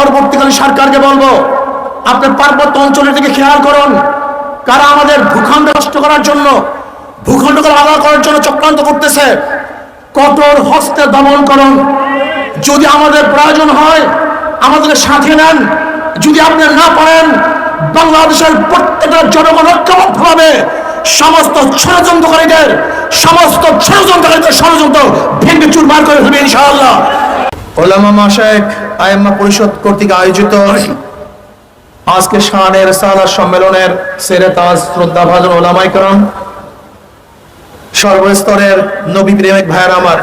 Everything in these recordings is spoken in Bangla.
অন্তর্বর্তীকালীন সরকারকে বলব আপনার পার্বত্য অঞ্চলের দিকে খেয়াল করুন। কারা আমাদের ভূখণ্ড নষ্ট করার জন্য, ভূখণ্ডকে আলাদা করার জন্য চক্রান্ত করতেছে, কঠোর হস্তে দমন করুন। যদি আমাদের প্রয়োজন হয় আমাদের সাথে নেন। যদি আপনি না পারেন, বাংলাদেশের প্রত্যেকটা জনগণ ঐক্যবদ্ধভাবে সমস্ত ষড়যন্ত্রকারীদের সমস্ত ষড়যন্ত্রকারীদের ষড়যন্ত্র ভেঙে চুরমার করে ফেলবে ইনশাআল্লাহ। ওলামা আইম্মা পরিষদ কর্তৃক আয়োজিত আজকে শানের সালার সম্মেলনের সেরে তাজ সর্বস্তরের নবী প্রেমিক ভাইয়ের আমার।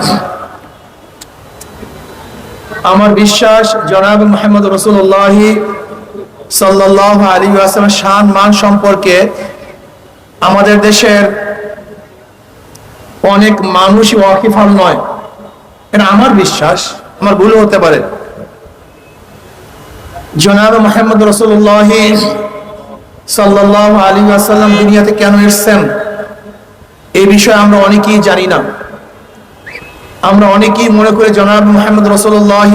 আমার বিশ্বাস জনাব মোহাম্মদ রসুল্লাহি সাল্লাহ আলী আসলামের শান মান সম্পর্কে আমাদের দেশের অনেক মানুষই ওয়াকিফাল নয়। এটা আমার বিশ্বাস। আমার ভুল হতে পারে। জনাব মোহাম্মদ রসুল্লাহ সাল্লাহ আলী আসাল্লাম দুনিয়াতে কেন এসছেন? এই বিষয়ে আমরা অনেকেই জানি না। আমরা অনেকেই মনে করি জনাব মোহাম্মদ রসুল্লাহ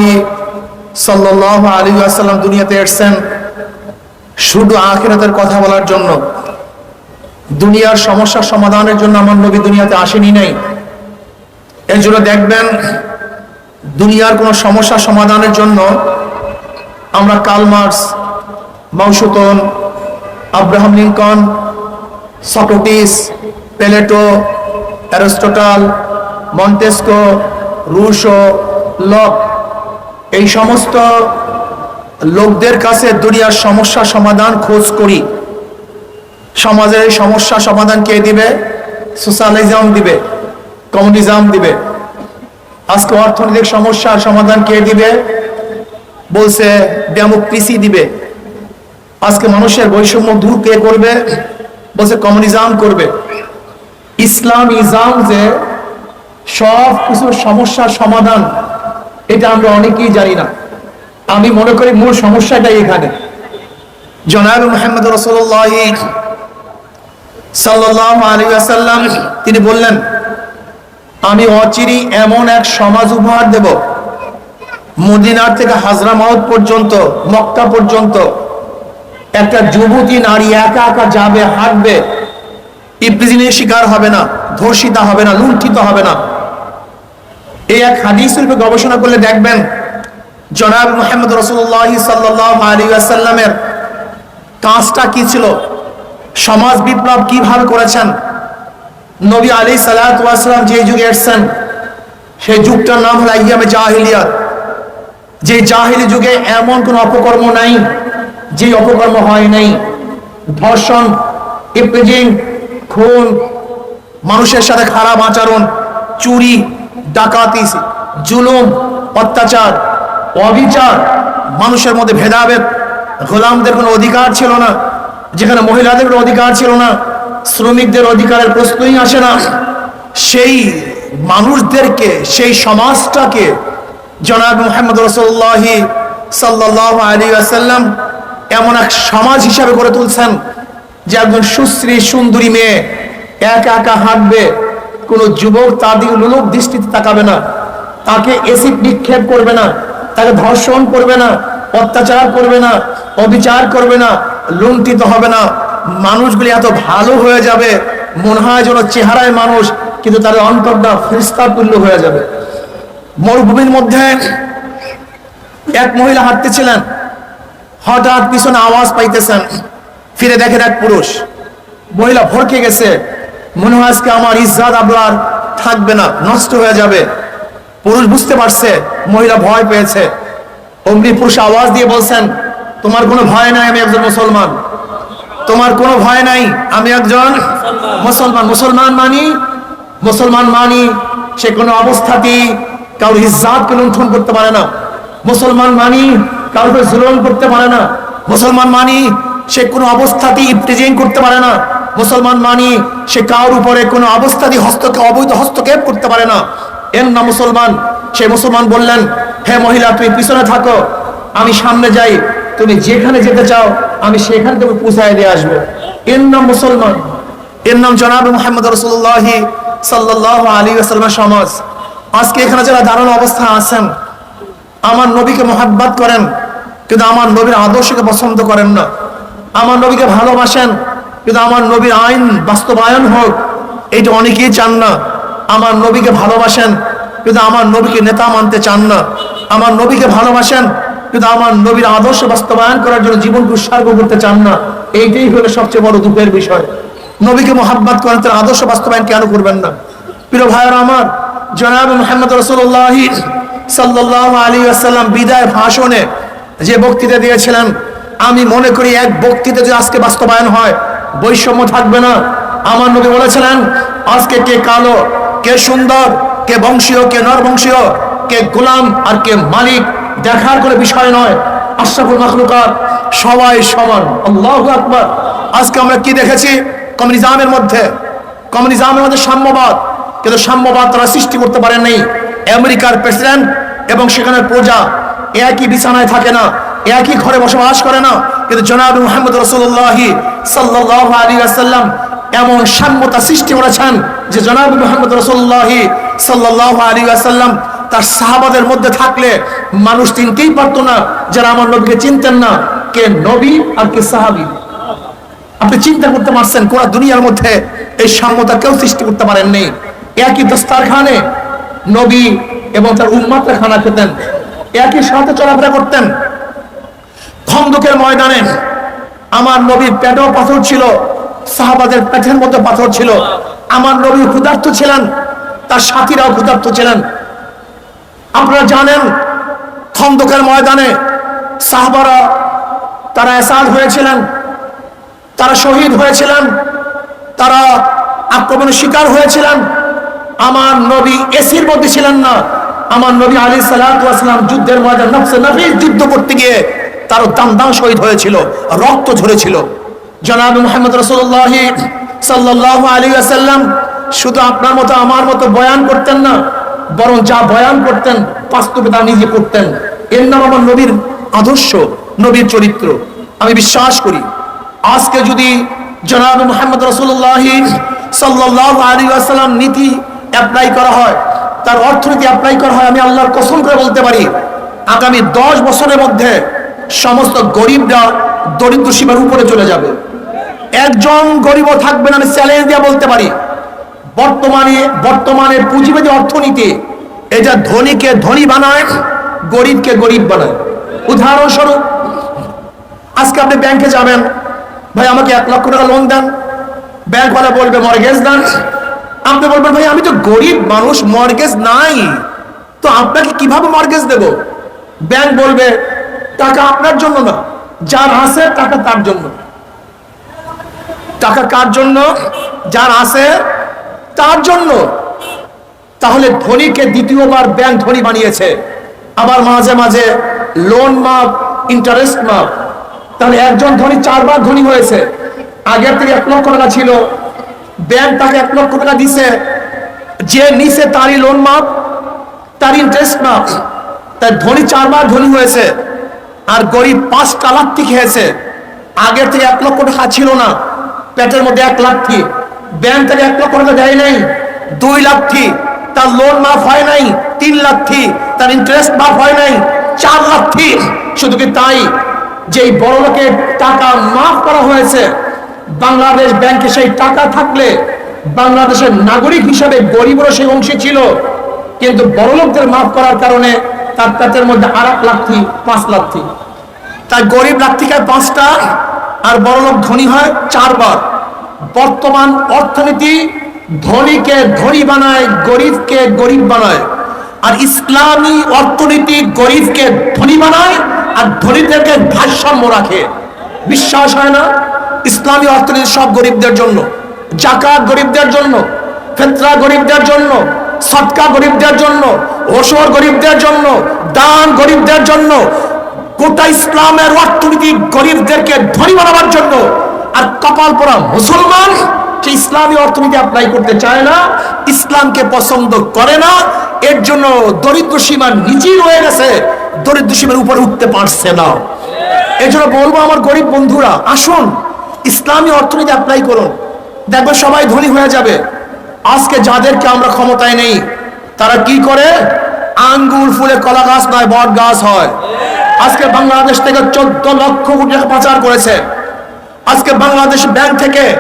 সাল্লাহ আলী আসাল্লাম দুনিয়াতে এসছেন শুধু আখেরাতের কথা বলার জন্য। দুনিয়ার সমস্যা সমাধানের জন্য আমার নবী দুনিয়াতে আসেনি নাই। এর জন্য দেখবেন দুনিয়ার কোনো সমস্যা সমাধানের জন্য আমরা Karl Marx মাউসুতন Abraham Lincoln, Socrates, Plato, Aristotle, Montesquieu, Rousseau, Locke, এই সমস্ত লোকদের কাছে দুনিয়ার সমস্যা সমাধান খোঁজ করি। সমাজের এই সমস্যা সমাধান কে দিবে? সোশ্যালিজম দিবে, কমিউনিজম দিবে। আজকে অর্থনৈতিক সমস্যার সমাধান কে দিবে? বলছে ডেমোক্রেসি দিবে। আজকে মানুষের বৈষম্য দূর কে করবে? বলছে, কমিউনিজম করবে। ইসলাম ইজাম যে সব কিছু সমস্যার সমাধান, এটা আমরা অনেকেই জানি না। আমি মনে করি মূল সমস্যাটাই এখানে। জনাব মোহাম্মদ রসল্লাহ সাল্লাম আলী আসাল্লাম তিনি বললেন আমি অচিরি এমন এক সমাজ উপহার দেব। মদিনার থেকে হাজরা মাউদ পর্যন্ত, মক্কা পর্যন্ত একটা যুবতী নারী একা একা যাবে, হাঁটবে। ইপ্রিজিনের শিকার হবে না, ধর্ষিতা হবে না, লুণ্ঠিত হবে না। এই এক হাদিস রূপে গবেষণা করলে দেখবেন, জনাব মোহাম্মদ রসুল্লাহ সাল্লাহ কাজটা কি ছিল? সমাজ বিপ্লব কীভাবে করেছেন? নবী আলী সালাম যে যুগে এসছেন, সেই যুগটার নাম হল আইয়ামে জাহিলিয়াত। যে জাহিলি যুগে এমন কোন অপকর্ম নাই, যে অপকর্ম হয় নাই। ধর্ষণ ইপ্রিজিং খুন, মানুষের সাথে খারাপ আচরণ, চুরি, ডাকাতি, জুলুম, অত্যাচার, অবিচার, মানুষের মধ্যে ভেদাভেদ, গোলামদের কোনো অধিকার ছিল না, যেখানে মহিলাদের কোনো অধিকার ছিল না। শ্রমিকদের অধিকারের প্রশ্নই আসে না। সেই মানুষদেরকে, সেই সমাজটাকে জনাব মোহাম্মদ রসল্লাহ সাল্লাহ আলী আসাল্লাম এমন এক সমাজ হিসাবে গড়ে তুলছেন যে একজন সুশ্রী, সুন্দরী মেয়ে একা একা হাঁটবে, কোনো যুবক তার দিকে লোলক দৃষ্টিতে তাকাবে না, তাকে এসিড নিক্ষেপ করবে না, তাকে ধর্ষণ করবে না, অত্যাচার করবে না, অবিচার করবে না, লুণ্ঠিত হবে না। মানুষগুলি এত ভালো হয়ে যাবে, মনে হয় যেন চেহারায় মানুষ, কিন্তু তাদের অন্তরটা ফিরিস্তা তুল্য হয়ে যাবে। মরুভূমির মধ্যে এক মহিলা হাঁটতেছিলেন। হঠাৎ পিছনে আওয়াজ পাইতেছেন, ফিরে দেখেন এক পুরুষ। মহিলা ভরকে গেছে। মনে হয় আজকে আমার ইজ্জাত আবলার থাকবে না, নষ্ট হয়ে যাবে। পুরুষ বুঝতে পারছে, মহিলা ভয় পেয়েছে। অমনি পুরুষ আওয়াজ দিয়ে বলছেন, তোমার কোনো ভয় নাই, আমি একজন মুসলমান। তোমার কোনো ভয় নাই। আমি একজন মুসলমান। মুসলমান মানি? মুসলমান মানি সে কোনো অবস্থাতেই কারোর ইজ্জাতকে লুণ্ঠন করতে পারে না। মুসলমান মানি কারোর জুলুম করতে পারে না। মুসলমান মানি সে কোনো অবস্থাতেই ইফটিজিং করতে পারে না। মুসলমান মানি সে কারোর উপরে কোনো অবস্থাতেই হস্তকে অবৈধ হস্তক্ষেপ করতে পারে না। এর না মুসলমান। সে মুসলমান বললেন, হে মহিলা, তুমি পিছনে থাকো। আমি সামনে যাই। তুমি যেখানে যেতে চাও, আমি সেখানে তুমি পুষায় দিয়ে আসব। এর নাম মুসলমান। এর নাম জনাব মোহাম্মদ রসুল্লাহ সাল্লাহ আলী আসালামের সমাজ। আজকে এখানে যারা দারুণ অবস্থা আছেন, আমার নবীকে মোহাব্বত করেন, কিন্তু আমার নবীর আদর্শকে পছন্দ করেন না। আমার নবীকে ভালোবাসেন, কিন্তু আমার নবীর আইন বাস্তবায়ন হোক, এইটা অনেকেই চান না। আমার নবীকে ভালোবাসেন, কিন্তু আমার নবীকে নেতা মানতে চান না। আমার নবীকে ভালোবাসেন কিন্তু আমার নবীর আদর্শ বাস্তবায়ন করার জন্য জীবনকে উৎসর্গ করতে চান না। এইটাই হলো সবচেয়ে বড় দুঃখের বিষয়। নবীকে মোহাব্বত করেন, তার আদর্শ বাস্তবায়ন কেন করবেন না? প্রিয় ভাইয়ের আমার, জনাব মোহাম্মদ রসুল্লাহ সাল্লাহ আলী আসাল্লাম বিদায় ভাষণে যে বক্তৃতা দিয়েছিলেন, আমি মনে করি এক বক্তৃতা যদি আজকে বাস্তবায়ন হয়, বৈষম্য থাকবে না। আমার নবী বলেছিলেন, আজকে কে কালো, কে সুন্দর, কে বংশীয়, কে নরবংশীয়, কে গোলাম আর কে মালিক দেখার কোনো বিষয় নয়। আশরাফুল মাখলুকাত সবাই সমান। আল্লাহ আকবার। আজকে আমরা কি দেখেছি? কমিউনিজামের মধ্যে। কমিউনিজামের মধ্যে সাম্যবাদ। কিন্তু সাম্যবাদ তারা সৃষ্টি করতে পারেন নাই। আমেরিকার প্রেসিডেন্ট এবং সেখানে প্রজা একই বিছানায় থাকে না, একই ঘরে বসবাস করে না। কিন্তু জনাব মোহাম্মদ রসুল্লাহ সাল্লাহ আলী আসাল্লাম এমন সাম্যতা সৃষ্টি করেছেন যে জনাব মোহাম্মদ রসুল্লাহ সাল্লাহ আলী আসাল্লাম তার সাহাবাদের মধ্যে থাকলে মানুষ চিনতেই পারতো না, যারা আমার নবীকে চিনতেন না, কে নবী আর কে সাহাবি। আপনি চিন্তা করতে পারছেন, কোন দুনিয়ার মধ্যে এই সাম্যতা কেউ সৃষ্টি করতে পারেননি। একই দস্তারখানে নবী এবং তার উম্মাত্রা খানা খেতেন, একই সাথে চলাফেরা করতেন। খন্দকের ময়দানে আমার নবীর পেটেও পাথর ছিল, সাহাবাদের পেটের মধ্যে পাথর ছিল। আমার নবী ক্ষুধার্ত ছিলেন, তার সাথীরাও ক্ষুধার্ত ছিলেন। আপনারা জানেন, খন্দকের ময়দানে সাহাবারা তারা এসাদ হয়েছিলেন, তারা শহীদ হয়েছিলেন, তারা আক্রমণের শিকার হয়েছিলেন। আমার নবী এসির মধ্যে ছিলেন না। আমার নবী আলী সালাম যুদ্ধের ময়দান যুদ্ধ করতে গিয়ে তার দাম দাম শহীদ হয়েছিল, রক্ত ঝরেছিল। জনাব মোহাম্মদ রসুল্লাহ সাল্লাহ আলী আসাল্লাম শুধু আপনার মতো আমার মতো বয়ান করতেন না বরং যা বয়ান করতেন, বাস্তবে তা নিজে করতেন। এর নাম আমার নবীর আদর্শ, নবীর চরিত্র। আমি বিশ্বাস করি, আজকে যদি জনাব মোহাম্মদ রসুল্লাহ সাল্লাহ আলী নীতি অ্যাপ্লাই করা হয়, তার অর্থনীতি অ্যাপ্লাই করা হয়, আমি আল্লাহর কসম করে বলতে পারি, আগামী দশ বছরের মধ্যে সমস্ত গরিবরা দরিদ্র সীমার উপরে চলে যাবে। একজন গরিবও থাকবে না, আমি চ্যালেঞ্জ দিয়ে বলতে পারি। বর্তমানে বর্তমানে পুঁজিবাদী অর্থনীতি, এটা ধনীকে ধনী বানায়, গরিবকে গরিব বানায়। উদাহরণস্বরূপ, আজকে আপনি ব্যাংকে যাবেন, ভাই আমাকে এক লক্ষ টাকা লোন দেন, ব্যাংকওয়ালা বলবে মর্গেজ দেন। আপনি বলবেন, ভাই, আমি তো গরিব মানুষ মর্গেজ নাই। তো আপনাকে কীভাবে মর্গেজ দেব? ব্যাংক বলবে, টাকা আপনার জন্য না, যার আছে টাকা তার জন্য। টাকা কার জন্য? যার আছে তার জন্য। তাহলে ধনীকে দ্বিতীয়বার ব্যাংক ধনী বানিয়েছে। আবার মাঝে মাঝে লোন মাপ ইন্টারেস্ট মাপ। তাহলে একজন ধনী চারবার ধনী হয়েছে। আগের থেকে এক লক্ষ টাকা ছিল। ব্যাংক তাকে এক লক্ষ টাকা দিছে। যে নিছে তারই লোন মাপ, তার ইন্টারেস্ট মাপ। তার ধনী চারবার ধনী হয়েছে। আর গরিব পাঁচটা লাথি খেয়েছে। আগের থেকে এক লক্ষ টাকা ছিল না। পেটের মধ্যে এক লাথি ব্যাংক থেকে এক লক্ষ টাকা দেয় নাই। দুই লাথি তার লোন মাফ হয় নাই, তিন লাথি তার ইন্টারেস্ট মাফ হয় নাই, চার লাথি শুধু কি তাই? যেই বড় লোকের টাকা মাফ করা হয়েছে, বাংলাদেশ ব্যাংকে সেই টাকা থাকলে বাংলাদেশের নাগরিক হিসাবে গরিবরও সেই অংশে ছিল। কিন্তু বড় লোকদের মাফ করার কারণে তার তাদের মধ্যে আর এক লাথি পাঁচ লাথি তাই গরিব খায় পাঁচটা, আর বড় লোক ধনী হয় চারবার। বর্তমান অর্থনীতি ধনীকে ধনী বানায়, গরিবকে গরিব বানায়। আর ইসলামী অর্থনীতি গরিবকে ধনী বানায় আর ধনীদেরকে ভারসাম্য রাখে। বিশ্বাস হয় না? ইসলামী অর্থনীতি সব গরিবদের জন্য। জাকাত গরিবদের জন্য, ফেতরা গরিবদের জন্য, সৎকা গরিবদের জন্য ওসর গরিবদের জন্য, দান গরিবদের জন্য। গোটা ইসলামের অর্থনীতি গরিবদেরকে ধনী বানাবার জন্য আর কপাল পরা মুসলমান সে ইসলামী অর্থনীতি অ্যাপ্লাই করতে চায় না, ইসলামকে পছন্দ করে না, এর জন্য দরিদ্র সীমার নিচেই রয়ে গেছে, দরিদ্র সীমার উপরে উঠতে পারছে না। এই জন্য বলব আমার গরিব বন্ধুরা, আসুন, ইসলামী অর্থনীতি অ্যাপ্লাই করুন। দেখবে সবাই ধনী হয়ে যাবে। আজকে যাদেরকে আমরা ক্ষমতায় নেই, তারা কি করে? আঙ্গুর, ফুলে কলা গাছ নয়, বট গাছ হয়। আজকে বাংলাদেশ থেকে চোদ্দ লক্ষ কোটি টাকা পাচার করেছে। আজকে বাংলাদেশ ব্যাংক থেকে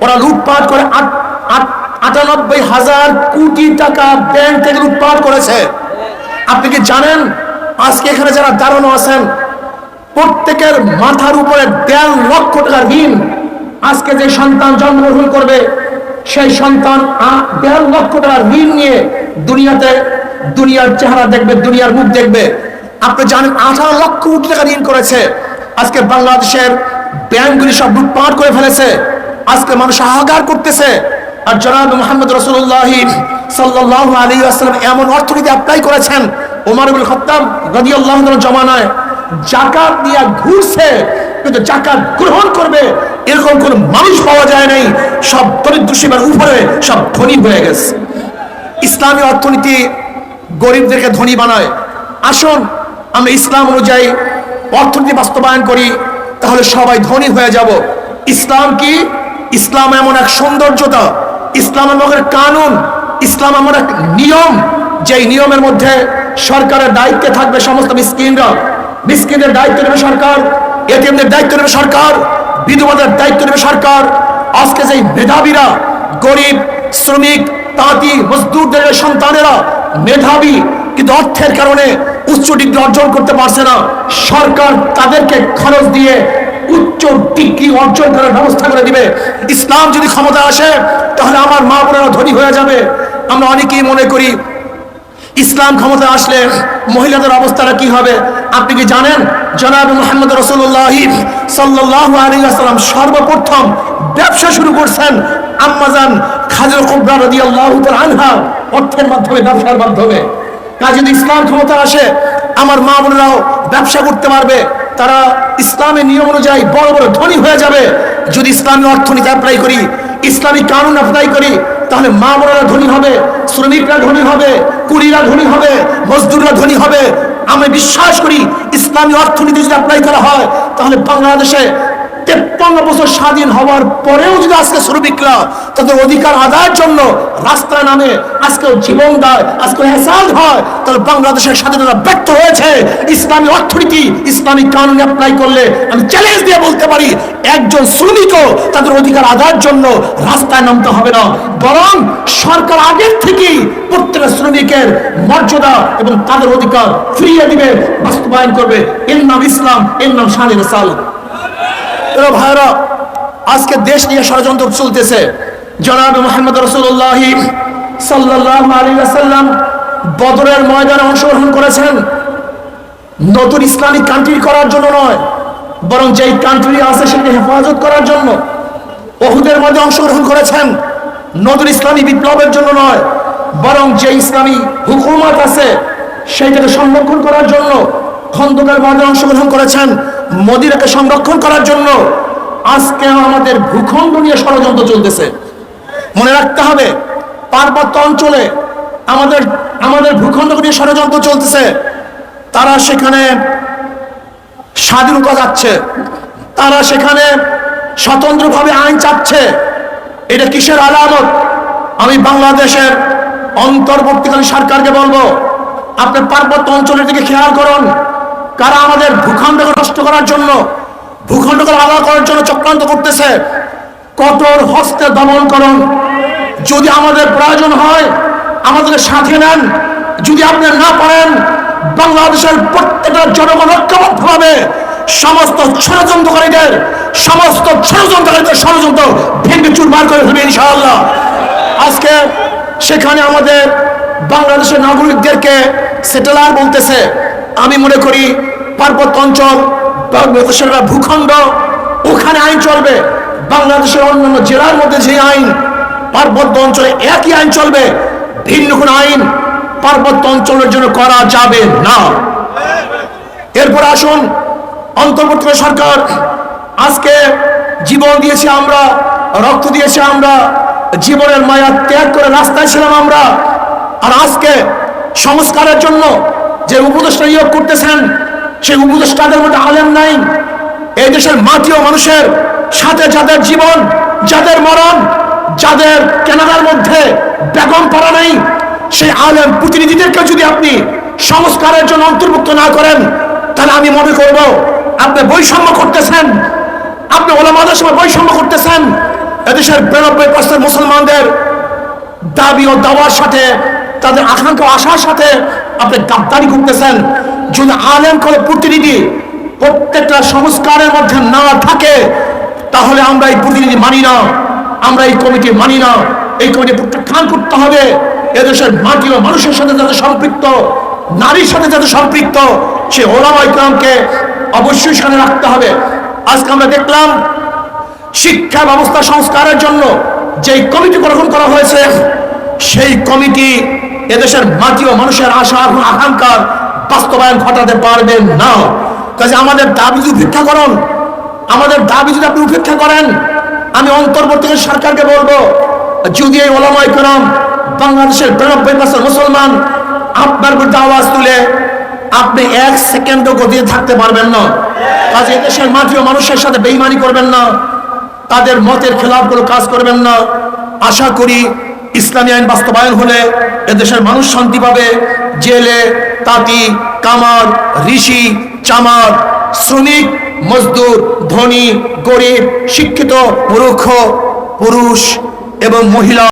ওরা লুটপাট করে আট, আট- আটানব্বই হাজার কোটি টাকা ব্যাংক থেকে লুটপাট করেছে। আপনি কি জানেন? আজকে এখানে যারা দাঁড়ানো আছেন, প্রত্যেকের মাথার উপরে দেড় লক্ষ টাকা ঋণ। আজকে যে সন্তান জন্মগ্রহণ করবে, সেই সন্তান দেড় লক্ষ টাকার ঋণ নিয়ে দুনিয়াতে দুনিয়ার চেহারা দেখবে, দুনিয়ার মুখ দেখবে। আপনি জানেন আঠারো লক্ষ কোটি টাকা ঋণ করেছে। আজকে বাংলাদেশের ব্যাংকগুলি সব লুটপাট করে ফেলেছে। আজকে মানুষ হাহাকার করতেছে। আর জনাব মোহাম্মদ রসুল্লাহ সাল্লাহ আলী আসসালাম এমন অর্থনীতি অ্যাপ্লাই করেছেন। ওমর খত্তাব রাদিয়াল্লাহু আনহু জমানায় জাকাত দিয়া ঘুরছে, কিন্তু জাকাত গ্রহণ করবে এরকম কোন মানুষ পাওয়া যায় নাই। সব দরিদ্র সীমার উপরে সব ধনী হয়ে গেছে। ইসলামী অর্থনীতি গরিবদেরকে ধনী বানায়। আসুন, আমরা ইসলাম অনুযায়ী অর্থনীতি বাস্তবায়ন করি। তাহলে সবাই ধনী হয়ে যাব। ইসলাম কি? ইসলাম এমন এক সৌন্দর্যতা। ইসলাম এমন এক কানুন। ইসলাম এমন এক নিয়ম। যেই নিয়মের মধ্যে সরকারের দায়িত্বে থাকবে সমস্ত মিসকিনরা। মিসকিনদের দায়িত্ব নেবে সরকার এটিএমদের দায়িত্ব নেবে সরকার, বিধবাদের দায়িত্ব নেবে সরকার। আজকে যেই মেধাবীরা, গরিব, শ্রমিক, তাঁতি, মজদুরদের সন্তানেরা, মেধাবী, কিন্তু অর্থের কারণে উচ্চ ডিগ্রি অর্জন করতে পারছে না। সরকার তাদেরকে খরচ দিয়ে উচ্চ ডিগ্রি অর্জন করার ব্যবস্থা করে দিবে। ইসলাম যদি ক্ষমতা আসে, তাহলে আমার মা বোনেরা ধনী হয়ে যাবে। আমরা অনেকেই মনে করি, ইসলাম ক্ষমতা আসলে মহিলাদের অবস্থাটা কি হবে? আপনি কি জানেন? জনাব মোহাম্মদ রসুল্লাহ সাল্লাহ আলী আসসালাম সর্বপ্রথম ব্যবসা শুরু করছেন আম্মাজান খাজর কুবরা রদি আল্লাহ আনহা অর্থের মাধ্যমে, ব্যবসার মাধ্যমে। কাজে যদি ইসলাম ক্ষমতা আসে, আমার মা বোনেরাও ব্যবসা করতে পারবে। তারা ইসলামের নিয়ম অনুযায়ী বড় বড় ধনী হয়ে যাবে। যদি ইসলামী অর্থনীতি অ্যাপ্লাই করি, ইসলামী কানুন অ্যাপ্লাই করি, তাহলে মা বোনেরা ধনী হবে, শ্রমিকরা ধনী হবে, কুড়িরা ধনী হবে, মজদুররা ধনী হবে। আমি বিশ্বাস করি, ইসলামী অর্থনীতি যদি অ্যাপ্লাই করা হয়, তাহলে বাংলাদেশে তেপ্পান্ন বছর স্বাধীন হওয়ার পরেও যদি আজকে শ্রমিকরা তাদের অধিকার আদায়ের জন্য রাস্তায় নামে জীবন দেয় আজকে হেসাল হয়, তাহলে বাংলাদেশের স্বাধীনতা ব্যর্থ হয়েছে। ইসলামী অর্থনীতি, ইসলামী কানুন অ্যাপ্লাই করলে আমি চ্যালেঞ্জ দিয়ে বলতে পারি, একজন শ্রমিকও তাদের অধিকার আদায়ের জন্য রাস্তায় নামতে হবে না। বরং সরকার আগের থেকেই প্রত্যেকটা শ্রমিকের মর্যাদা এবং তাদের অধিকার ফিরিয়ে দিবে, বাস্তবায়ন করবে। এর নাম ইসলাম, এর নাম স্বাধীন সাল এরা ভাইরা আজকে দেশ নিয়ে ষড়যন্ত্র চলতেছে। জনাব মোহাম্মদ রসুল্লাহ সাল্লাহ আলী বদরের ময়দানে অংশগ্রহণ করেছেন। নতুন ইসলামিক কান্ট্রি করার জন্য নয়, বরং যেই কান্ট্রি আছে সেকে হেফাজত করার জন্য। অহুদের মধ্যে অংশগ্রহণ করেছেন, নতুন ইসলামী বিপ্লবের জন্য নয়, বরং যে ইসলামী হুকুমত আছে, সেইটাকে সংরক্ষণ করার জন্য খন্দকার মধ্যে অংশগ্রহণ করেছেন। মদিরাকে সংরক্ষণ করার জন্য আজকে আমাদের ভূখণ্ড নিয়ে ষড়যন্ত্র চলতেছে। মনে রাখতে হবে, পার্বত্য অঞ্চলে আমাদের আমাদের ভূখণ্ড নিয়ে ষড়যন্ত্র চলতেছে। তারা সেখানে স্বাধীনতা যাচ্ছে। তারা সেখানে স্বতন্ত্রভাবে আইন চাচ্ছে এটা কিসের আলামত? আমি বাংলাদেশের অন্তর্বর্তীকালীন সরকারকে বলব, আপনি পার্বত্য অঞ্চলের দিকে খেয়াল করুন। কারা আমাদের ভূখণ্ডকে নষ্ট করার জন্য, ভূখণ্ডকে আলাদা করার জন্য চক্রান্ত করতেছে? কঠোর হস্তে দমন করুন। যদি আমাদের প্রয়োজন হয়, আমাদেরকে সাথে নেন। যদি আপনি না পারেন, বাংলাদেশের প্রত্যেকটা জনগণ ঐক্যবদ্ধভাবে সমস্ত ষড়যন্ত্রকারীদের সমস্ত ষড়যন্ত্রকারীদের ষড়যন্ত্র ভেঙে চুরমার করে ফেলবে ইনশাআল্লাহ। আজকে সেখানে আমাদের বাংলাদেশের নাগরিকদেরকে সেটেলার বলতেছে আমি মনে করি পার্বত্য অঞ্চল, বাংলাদেশের ভূখণ্ড, ওখানে আইন চলবে। বাংলাদেশের অন্যান্য জেলার মধ্যে যে আইন, পার্বত্য অঞ্চলে একই আইন চলবে, ভিন্ন কোন আইন পার্বত্য অঞ্চলের জন্য করা যাবে না। এরপর আসুন অন্তর্বর্তী সরকার, আজকে জীবন দিয়েছি আমরা, রক্ত দিয়েছি আমরা, জীবনের মায়া ত্যাগ করে রাস্তায় ছিলাম আমরা, আর আজকে সংস্কারের জন্য যে উপদেষ্টা নিয়োগ করতেছেন, সেই উপদেষ্টাদের মধ্যে আলেম নাই। এই দেশের মাটি ও মানুষের সাথে যাদের জীবন, যাদের মরণ, যাদের কেনাডার মধ্যে বেগম পাড়া নাই, সেই আলেম প্রতিনিধিদেরকে যদি আপনি সংস্কারের জন্য অন্তর্ভুক্ত না করেন, তাহলে আমি মনে করব আপনি বৈষম্য করতেছেন। আপনি ওলামাদের সময় বৈষম্য করতেছেন। এদেশের বিরানব্বই পার্সেন্ট মুসলমানদের দাবি ও দাওয়ার সাথে, তাদের আকাঙ্ক্ষা আশার সাথে আপনি গাদ্দারি করতেছেন, যদি আলেম করে প্রতিনিধি প্রত্যেকটা সংস্কারের মধ্যে না থাকে, তাহলে আমরা এই প্রতিনিধি মানি না, আমরা এই কমিটি মানি না। এই কমিটি প্রত্যাখ্যান করতে হবে। এদেশের মাটি ও মানুষের সাথে যাতে সম্পৃক্ত, নারীর সাথে যাতে সম্পৃক্ত, সে ওলামা ইকরামকে অবশ্যই সেখানে রাখতে হবে। আজকে আমরা দেখলাম, শিক্ষা ব্যবস্থা সংস্কারের জন্য যেই কমিটি গঠন করা হয়েছে, সেই কমিটি এদেশের মাটি ও মানুষের আশা আকাঙ্ক্ষার বাস্তবায়ন ঘটাতে পারবেন না। কাজে আমাদের দাবি যদি উপেক্ষা করুন, আমাদের দাবি যদি আপনি উপেক্ষা করেন, আমি অন্তর্বর্তী সরকারকে বলব, যদি এই ওলামাই করম বাংলাদেশের বিরানব্বই পার্সেন্ট মুসলমান আপনার বিরুদ্ধে আওয়াজ তুলে, আপনি এক সেকেন্ডও গতিতে থাকতে পারবেন না। কাজে এদেশের মাটি ও মানুষের সাথে বেইমানি করবেন না। তাদের মতের খেলাফ কোনো কাজ করবেন না। আশা করি ইসলামী আইন বাস্তবায়ন হলে এদেশের মানুষ শান্তি পাবে। জেলে, তাঁতি, কামার, ঋষি, চামার, শ্রমিক, মজদুর, ধনী, গরিব, শিক্ষিত, মূর্খ, পুরুষ এবং মহিলা